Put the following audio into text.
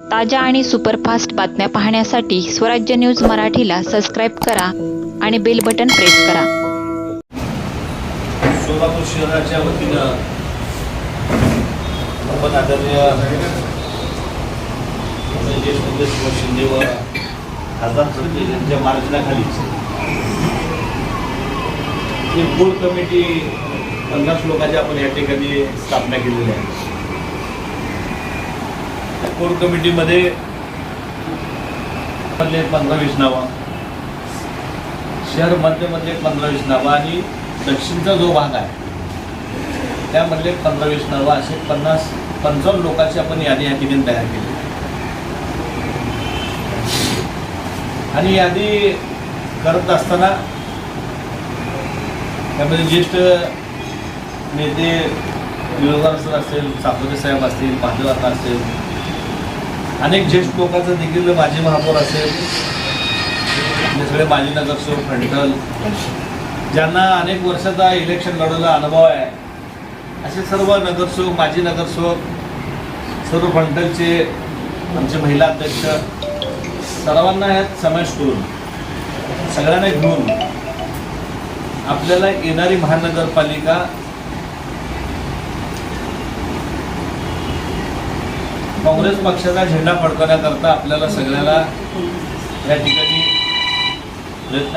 ताज्या आणि सुपरफास्ट बातम्या पाहण्यासाठी स्वराज्य न्यूज मराठीला सबस्क्राईब करा आणि बेल बटन प्रेस करा. सोलापूर शहराच्या वतीनं आपण आदरणीय ज्येष्ठ नेते शिंदे व खासदार खडके यांच्या मार्गदर्शनाखाली एक कोर कमिटी पन्नास लोकांची आपण या ठिकाणी स्थापना केलेली आहे. कोर कमिटीमध्ये पंधरा वीस नावं. शहर मध्यमधले पंधरा वीस नावं आणि दक्षिणचा जो भाग आहे त्यामधले पंधरा वीस नावं असे पन्नास पंचावन्न लोकांची आपण यादी या ठिकाणी तयार केली. आणि यादी करत असताना त्यामध्ये ज्येष्ठ नेते विरोधार सर असतील सातोरे साहेब असतील पाटील असेल अनेक ज्येष्ठ लोकांचं देखील माजी महापौर असेल. हे सगळे माजी नगरसेवक फंटल ज्यांना अनेक वर्षाचा इलेक्शन लढवला अनुभव आहे. असे सर्व नगरसेवक माजी नगरसेवक सर्व फंटलचे आमचे महिला अध्यक्ष सर्वांना ह्यात समावेश करून सगळ्यांना घेऊन आपल्याला येणारी महानगरपालिका काँग्रेस पक्षाचा झेंडा फडकवण्याकरता आपल्याला सगळ्याला या ठिकाणी प्रयत्न